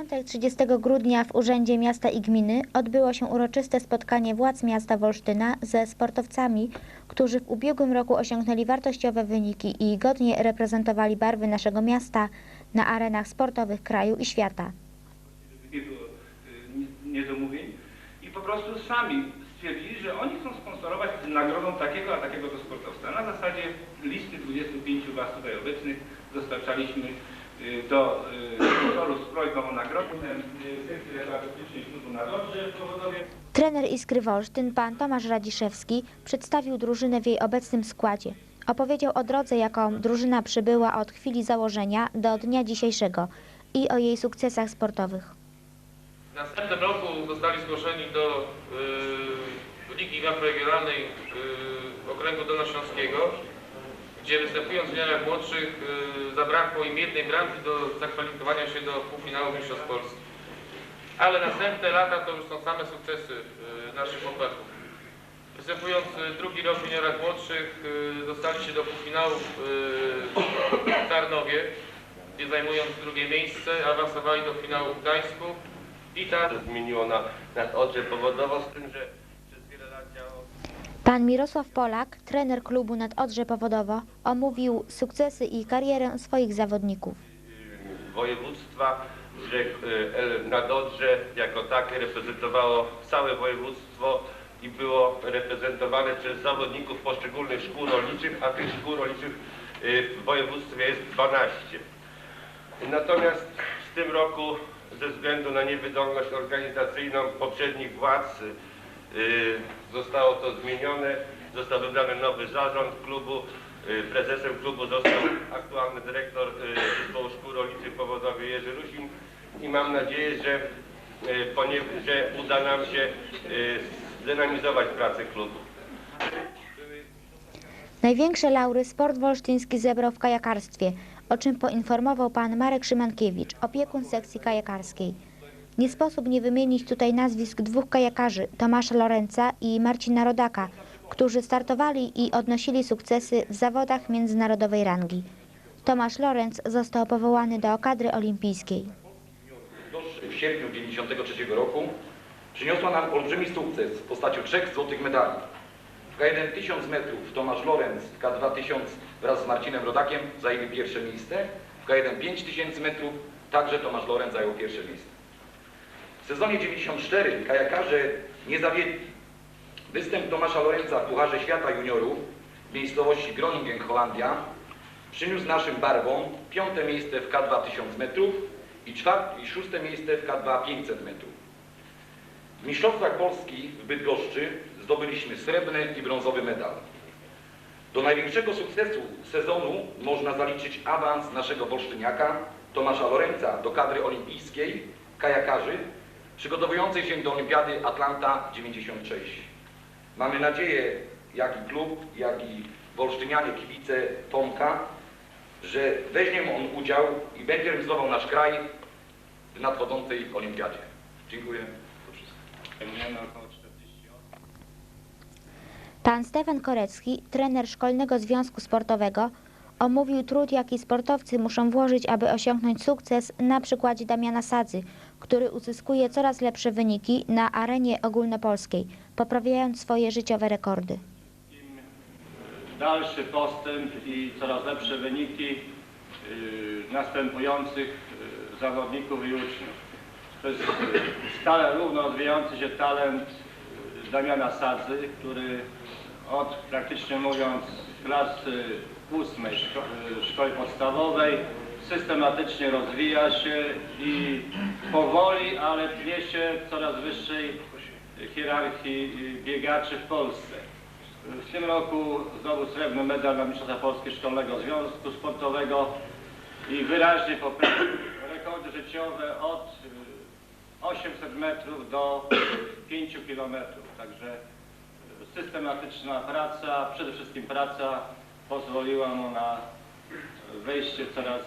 piątek 30 grudnia w Urzędzie Miasta i Gminy odbyło się uroczyste spotkanie władz miasta Wolsztyna ze sportowcami, którzy w ubiegłym roku osiągnęli wartościowe wyniki i godnie reprezentowali barwy naszego miasta na arenach sportowych kraju i świata. nie było y, nie- niedomówień i po prostu sami stwierdzili, że oni chcą sponsorować nagrodą takiego, a takiego to sportowca. Na zasadzie listy 25 Was tutaj obecnych dostarczaliśmy do y, sponsorów z prośbą o nagrodę. Y, Sekcji Rekreacyjnej Klubu na Dąbrze w Powodowie. Trener Iskry Wolsztyn, pan Tomasz Radziszewski, przedstawił drużynę w jej obecnym składzie. Opowiedział o drodze, jaką drużyna przybyła od chwili założenia do dnia dzisiejszego i o jej sukcesach sportowych. W następnym roku zostali zgłoszeni do y, Ligi Regionalnej y, Okręgu Dolnośląskiego, gdzie występując w juniorach młodszych y, zabrakło im jednej bramki do zakwalifikowania się do półfinału Mistrzostw Polski. Ale następne lata to już są same sukcesy y, naszych chłopaków. Występując y, drugi rok w juniorach młodszych dostali się do półfinału w Tarnowie, gdzie zajmując drugie miejsce awansowali do finału w Gdańsku i tak zmieniło na, na Odrze powodowo, z tym, że Pan Mirosław Polak, trener klubu nad Odrze Powodowo, omówił sukcesy i karierę swoich zawodników. województwa, że y, El- nad Odrze jako takie reprezentowało całe województwo i było reprezentowane przez zawodników poszczególnych szkół rolniczych, a tych szkół rolniczych y, w województwie jest 12. Natomiast w tym roku ze względu na niewydolność organizacyjną poprzednich władz zostało to zmienione. Został wybrany nowy zarząd klubu. Y, Prezesem klubu został aktualny dyrektor y, Zespołu Szkół Rolniczych Powodowy Jerzy Rusin i mam nadzieję, że, y, że uda nam się y, zdynamizować pracę klubu. Największe laury sport wolsztyński zebrał w kajakarstwie, o czym poinformował pan Marek Szymankiewicz, opiekun sekcji kajakarskiej. Nie sposób nie wymienić tutaj nazwisk dwóch kajakarzy, Tomasza Lorenca i Marcina Rodaka, którzy startowali i odnosili sukcesy w zawodach międzynarodowej rangi. Tomasz Lorenc został powołany do kadry olimpijskiej. w sierpniu 1993 roku przyniosła nam olbrzymi sukces w postaci trzech złotych medali. W K1 1000 metrów Tomasz Lorenz, w K2 1000 wraz z Marcinem Rodakiem zajęli pierwsze miejsce. W K1 5000 metrów także Tomasz Lorenz zajął pierwsze miejsce. Sezonie 94 kajakarze nie zawiedli. Występ Tomasza Lorenza w Pucharze Świata Juniorów w miejscowości Groningen, Holandia przyniósł naszym barwom piąte miejsce w K2 1000 metrów i i szóste miejsce w K2 500 metrów. W Mistrzostwach Polski w Bydgoszczy zdobyliśmy srebrny i brązowy medal. Do największego sukcesu sezonu można zaliczyć awans naszego wolsztyniaka Tomasza Lorenza do kadry olimpijskiej kajakarzy przygotowującej się do Olimpiady Atlanta 96. Mamy nadzieję, jak i klub, jak i wolsztynianie, kibice Tomka, że weźmie on udział i będzie reprezentował nasz kraj w nadchodzącej olimpiadzie. Dziękuję. To wszystko. Zajmujemy około 40 osób. Pan Stefan Korecki, trener Szkolnego Związku Sportowego, omówił trud, jaki sportowcy muszą włożyć, aby osiągnąć sukces na przykładzie Damiana Sadzy, który uzyskuje coraz lepsze wyniki na arenie ogólnopolskiej, poprawiając swoje życiowe rekordy. dalszy postęp i coraz lepsze wyniki y, następujących y, zawodników i uczniów. To jest y, stale równo odwijający się talent Damiana Sadzy, który od praktycznie mówiąc klasy ósmej szko szkoły podstawowej systematycznie rozwija się i powoli, ale pnie się w coraz wyższej hierarchii y, biegaczy w Polsce. W tym roku znowu srebrny medal na Mistrzostwa Polskie Szkolnego Związku Sportowego i wyraźnie poprawił rekordy życiowe od y, 800 metrów do 5 kilometrów. Także y, systematyczna praca, przede wszystkim praca pozwoliła mu na wejście w coraz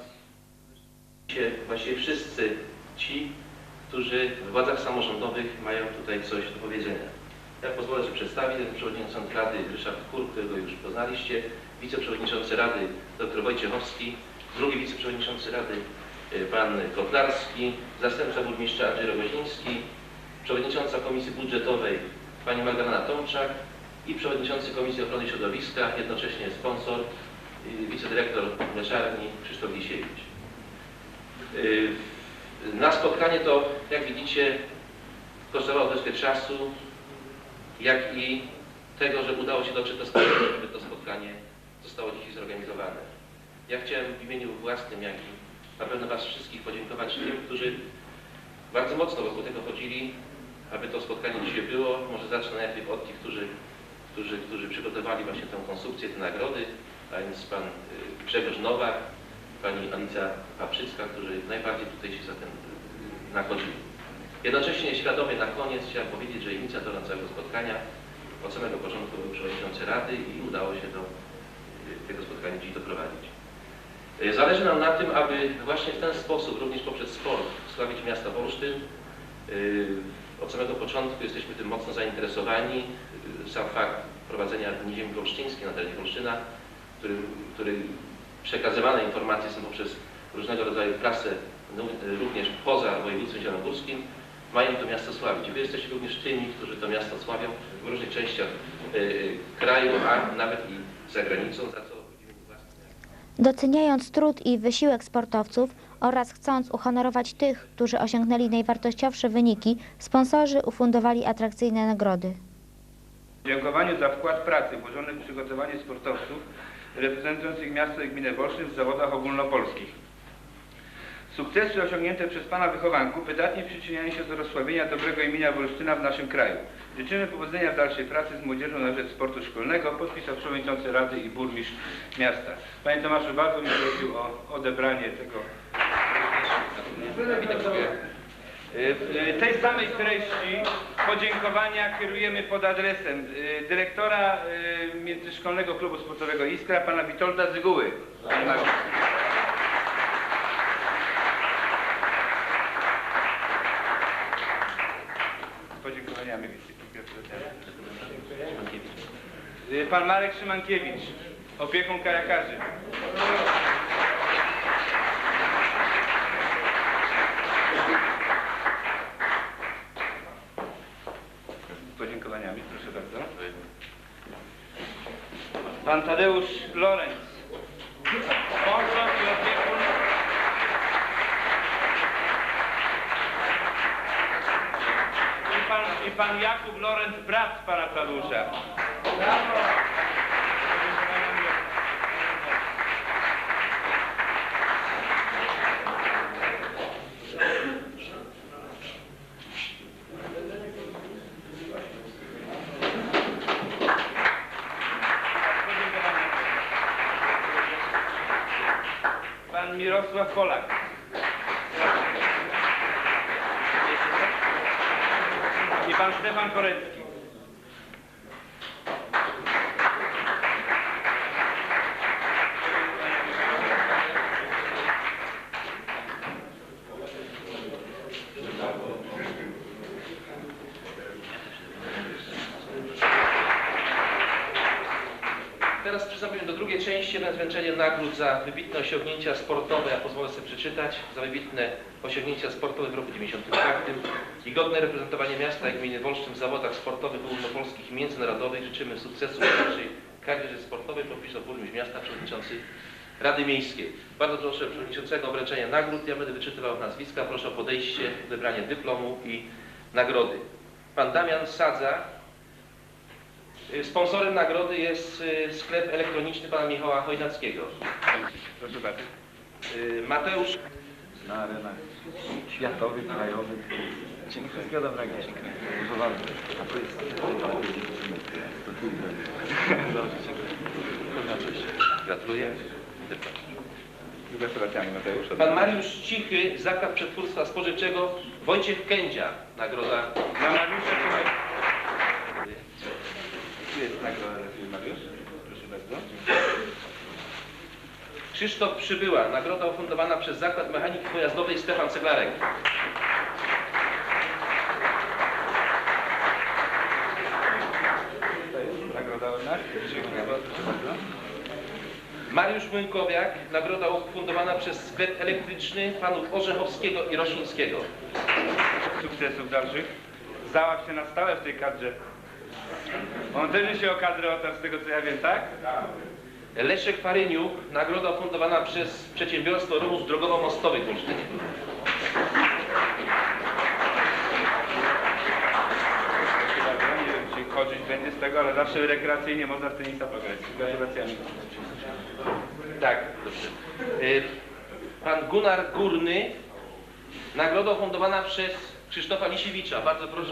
właściwie wszyscy ci, którzy w władzach samorządowych mają tutaj coś do powiedzenia. Ja pozwolę sobie przedstawić, jestem przewodniczący Rady Ryszard Kur, którego już poznaliście, wiceprzewodniczący Rady dr Wojciechowski, drugi wiceprzewodniczący Rady y, pan Kotlarski, zastępca burmistrza Andrzej Rogoziński, przewodnicząca Komisji Budżetowej pani Magdalena Tomczak i przewodniczący Komisji Ochrony Środowiska, jednocześnie sponsor, y, wicedyrektor mleczarni Krzysztof Gisiewicz. Na spotkanie to, jak widzicie, kosztowało troszkę czasu, jak i tego, że udało się dotrzeć do spotkania, żeby to spotkanie zostało dzisiaj zorganizowane. Ja chciałem w imieniu własnym, jak i na pewno Was wszystkich podziękować tym, którzy bardzo mocno wokół tego chodzili, aby to spotkanie dzisiaj było. Może zacznę najpierw od tych, którzy, którzy, którzy przygotowali właśnie tę konstrukcję, te nagrody, a więc Pan y, Grzegorz Nowak, Pani Alicja Paprzycka, którzy najbardziej tutaj się za tym y, nachodzili. Jednocześnie świadomie na koniec chciałem powiedzieć, że inicjatorem całego spotkania od samego początku był przewodniczący Rady i udało się do y, tego spotkania dziś doprowadzić. Y, Zależy nam na tym, aby właśnie w ten sposób, również poprzez sport, sławić miasto Wolsztyn. Y, Od samego początku jesteśmy tym mocno zainteresowani. Sam fakt prowadzenia Dni Ziemi Wolsztyńskiej na terenie Wolsztyna, który, który przekazywane informacje są poprzez różnego rodzaju prasę, no, y, również poza województwem zielonogórskim, mają to miasto sławić. Wy jesteście również tymi, którzy to miasto sławią w różnych częściach y, y, kraju, a nawet i za granicą, za co Doceniając trud i wysiłek sportowców oraz chcąc uhonorować tych, którzy osiągnęli najwartościowsze wyniki, sponsorzy ufundowali atrakcyjne nagrody. W dziękowaniu za wkład pracy włożony w przygotowanie sportowców reprezentujących miasto i gminę Wolsztyn w zawodach ogólnopolskich. Sukcesy osiągnięte przez Pana wychowanków wydatnie przyczyniają się do rozsławienia dobrego imienia Wolsztyna w naszym kraju. Życzymy powodzenia w dalszej pracy z młodzieżą na rzecz sportu szkolnego, podpisał przewodniczący Rady i burmistrz miasta. Panie Tomaszu, bardzo bym prosił o odebranie tego. W tej samej treści podziękowania kierujemy pod adresem y, dyrektora y, Międzyszkolnego Klubu Sportowego Iskra, pana Witolda Zyguły. Podziękowaniami Y, Pan Marek Szymankiewicz, opieką kajakarzy. Z podziękowaniami, proszę bardzo. Pan Tadeusz Lorenz, sponsor i opiekun. I pan, Jakub Lorenz, brat pana Tadeusza. Pan Mirosław Polak. I pan Stefan Korecki. Teraz przystąpimy do drugiej części, na zwieńczenie nagród za wybitne osiągnięcia sportowe. Ja pozwolę sobie przeczytać. Za wybitne osiągnięcia sportowe w roku 94 i godne reprezentowanie miasta i gminy Wolsztyn w zawodach sportowych ogólnopolskich i międzynarodowych życzymy sukcesu w naszej karierze sportowej, podpisał burmistrz miasta, przewodniczący Rady Miejskiej. Bardzo proszę przewodniczącego o wręczenie nagród. Ja będę wyczytywał nazwiska. Proszę o podejście, odebranie dyplomu i nagrody. Pan Damian Sadza, Sponsorem nagrody jest y, sklep elektroniczny pana Michała Chojnackiego. Proszę bardzo. Y, Mateusz Na arenach światowych, krajowych. Dziękuję. Wszystkiego dobrego. Dziękuję. Dużo bardzo. A to jest... Gratuluję. Gratulacjami. Pan Mariusz Cichy, Zakład Przetwórstwa Spożywczego. Wojciech Kędzia, nagroda. Dla Mariusza. Tu jest nagroda dla Mariusz. Proszę bardzo. Krzysztof Przybyła, nagroda ufundowana przez Zakład Mechaniki Pojazdowej Stefan Ceglarek. Mariusz Młynkowiak, nagroda ufundowana przez sklep elektryczny panów Orzechowskiego i Rosińskiego. Sukcesów dalszych. Załap się na stałe w tej kadrze. On też się o kadrę otarł z tego co ja wiem, tak? Leszek Faryniuk, nagroda ufundowana przez przedsiębiorstwo Rumus Drogowo-Mostowy w Olsztynie. Proszę bardzo, nie wiem czy korzyść będzie z tego, ale zawsze rekreacyjnie można w tenisa pograć. Gratulacjami. Tak, dobrze. Y, Pan Gunnar Górny, nagroda ufundowana przez Krzysztofa Lisiewicza. Bardzo proszę.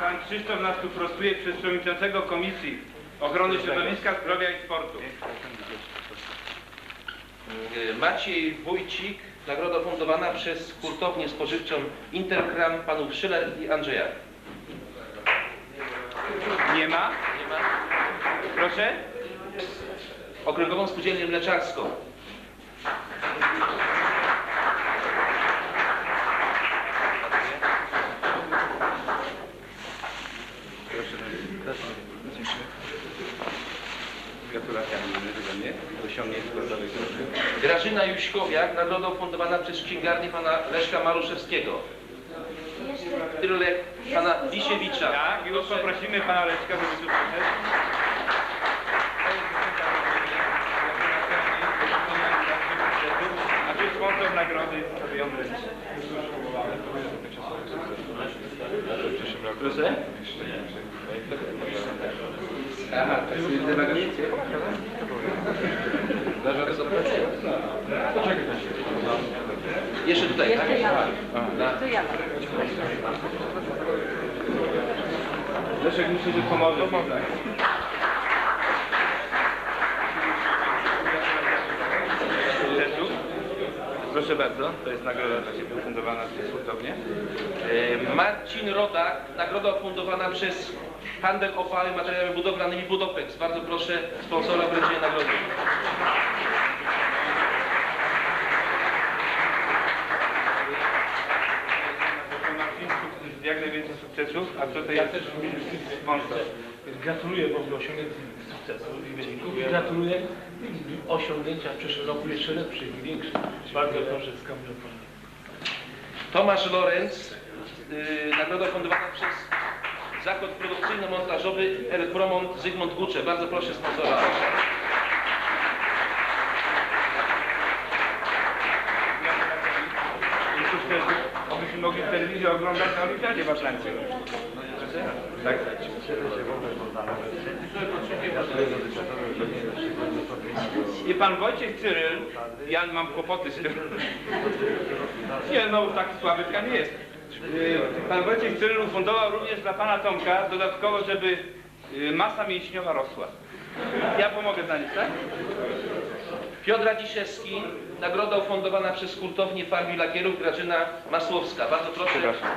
Pan Krzysztof nas tu prostuje przez przewodniczącego Komisji Ochrony Środowiska, Zdrowia i Sportu. Maciej Wójcik, nagroda ufundowana przez hurtownię spożywczą Interkram panów Szyler i Andrzeja. Nie ma? Nie ma. Proszę? Okręgową Spółdzielnię Mleczarską. Osiągnięć sportowych. Grażyna Juśkowiak, nagroda ufundowana przez księgarnię pana Leszka Maruszewskiego. Tyrolek pana Lisiewicza. Tak, już poprosimy pana Leszka, żeby tu przyszedł. Sponsor nagrody sobie ją. Proszę? Aha, to jest nagrody. Jeszcze tutaj, tak? Leszek myślę, że pomoże. Sukcesów. Proszę bardzo, to jest nagroda dla Ciebie ufundowana przez hurtownię. E, Marcin Rodak, nagroda ufundowana przez handel opały materiałami budowlanymi Budopex. Bardzo proszę sponsora o wręczenie nagrody. Jak najwięcej sukcesów, a co to jest sponsor? Gratuluję w ogóle i wyników. I gratuluję osiągnięcia w przyszłym roku jeszcze lepszych i większych. Bardzo proszę z. Tomasz Lorenz, yy, nagroda ufundowana przez zakład produkcyjno-montażowy Elektromont Zygmunt Gucze. Bardzo proszę sponsora. Abyśmy mogli w telewizji oglądać na Olimpiadzie w Atlancie. Tak? I pan Wojciech Cyryl, ja mam kłopoty z tym. Nie, no taki słaby nie jest. Y, Pan Wojciech Cyryl ufundował również dla pana Tomka dodatkowo, żeby y, masa mięśniowa rosła. Ja pomogę dla nich, tak? Piotr Radziszewski, nagroda ufundowana przez hurtownię farm i lakierów Grażyna Masłowska. Bardzo proszę. Przepraszam.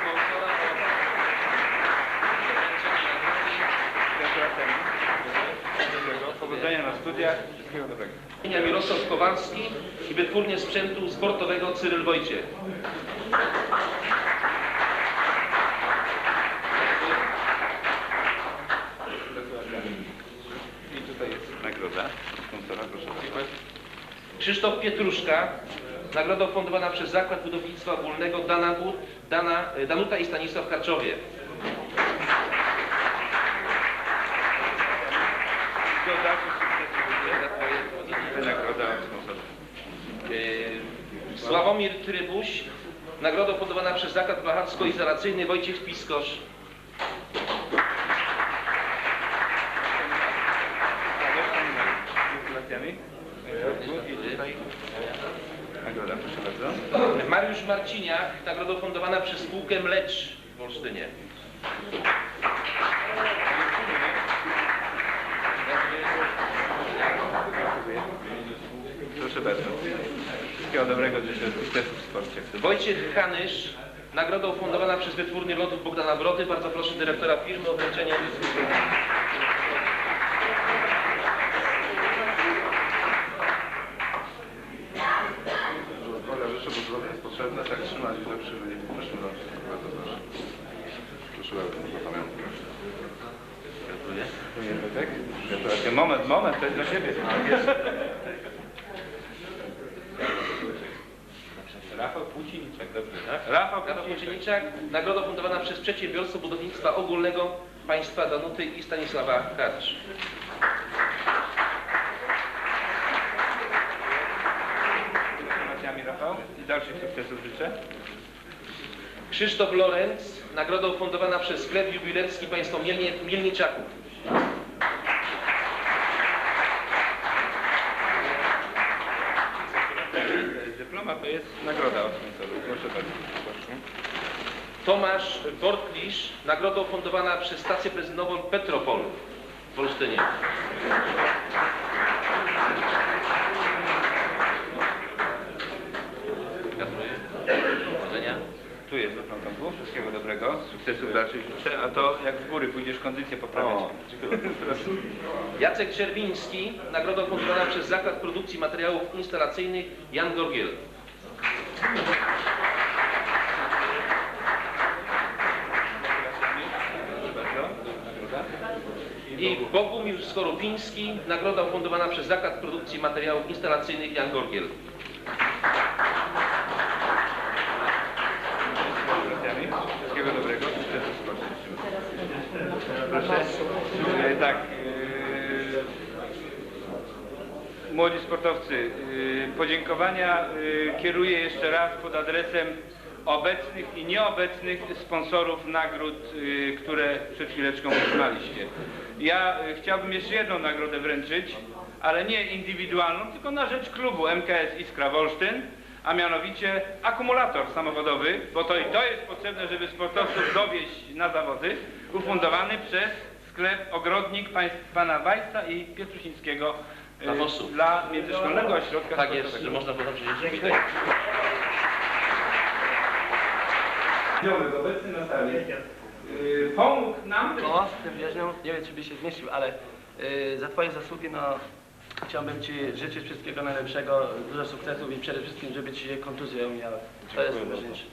Sponsora o wręczenie nagrody. Gratulacjami. Powodzenia na studiach. Dobrego. Imienia Mirosław Kowalski i wytwórnię sprzętu sportowego Cyryl Wojciech. I tutaj jest nagroda sponsora, proszę bardzo. Krzysztof Pietruszka, nagroda ufundowana przez Zakład Budownictwa Ogólnego Dana, Dana, Danuta i Stanisław Karczowie. Do dalszych sukcesów życzę. Nagroda od sponsora. Yy, Sławomir Trybuś, nagroda ufundowana przez Zakład Blacharsko-Izolacyjny Wojciech Piskosz. Nagroda, proszę bardzo. Mariusz Marciniak, nagroda ufundowana przez spółkę Mlecz w Olsztynie. Proszę bardzo. Wszystkiego dobrego życzę sukcesu w sporcie. Wojciech Hanysz, Nagroda ufundowana przez Wytwórnię Lotów Bogdana Brody. Bardzo proszę dyrektora firmy o wręczenie Zdrowia życzę, bo zdrowie jest potrzebne. Tak trzymać i lepszy wynik w przyszłym. Bardzo proszę. Proszę bardzo, za pamiątkę. Gratuluję. Moment, moment, to jest dla siebie. Tak Płóciniczek. Płócienniczak, nagroda fundowana przez Przedsiębiorstwo Budownictwa Ogólnego państwa Danuty i Stanisława Karcz. Gratulacjami Rafał i dalszych sukcesów życzę. Krzysztof Lorenz, nagroda ufundowana przez sklep jubilerski państwo Mielnie, Mielniczaków. Dyploma to jest nagroda od sponsorów. Proszę bardzo. Tomasz Bortlisz, nagroda ufundowana przez stację benzynową Petropol w Olsztynie. Tu jest dyplom Tomku. Wszystkiego dobrego, sukcesów dalszych życzę, a to jak z góry pójdziesz kondycję poprawiać. Proszę. Jacek Czerwiński, nagroda ufundowana przez Zakład Produkcji Materiałów Instalacyjnych Jan Gorgiel. Proszę bardzo. Nagroda. I Bogumił Skorupiński, nagroda ufundowana przez Zakład Produkcji Materiałów Instalacyjnych Jan Gorgiel. Wszystkiego dobrego. Proszę. Tak. e, Młodzi sportowcy, e, podziękowania e, kieruję jeszcze raz pod adresem obecnych i nieobecnych sponsorów nagród, e, które przed chwileczką otrzymaliście. Ja e, chciałbym jeszcze jedną nagrodę wręczyć, ale nie indywidualną, tylko na rzecz klubu MKS Iskra Wolsztyn, a mianowicie akumulator samochodowy, bo to i to jest potrzebne, żeby sportowców dowieść na zawody, ufundowany przez sklep Ogrodnik pana Wajsa i Pietrusińskiego e, Dla Międzyszkolnego Ośrodka Tak jest, że można poznać dzieci. Dziobek obecny na sali y, pomógł nam No, z tym wieżnią, nie wiem czy by się zmieścił, ale y, za Twoje zasługi, no, chciałbym Ci życzyć wszystkiego najlepszego, dużo sukcesów i przede wszystkim, żeby Ci się kontuzje omijały. To jest najważniejsze.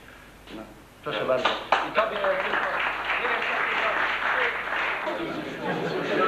No. Proszę bardzo. I Tobie. Nie wiem, co.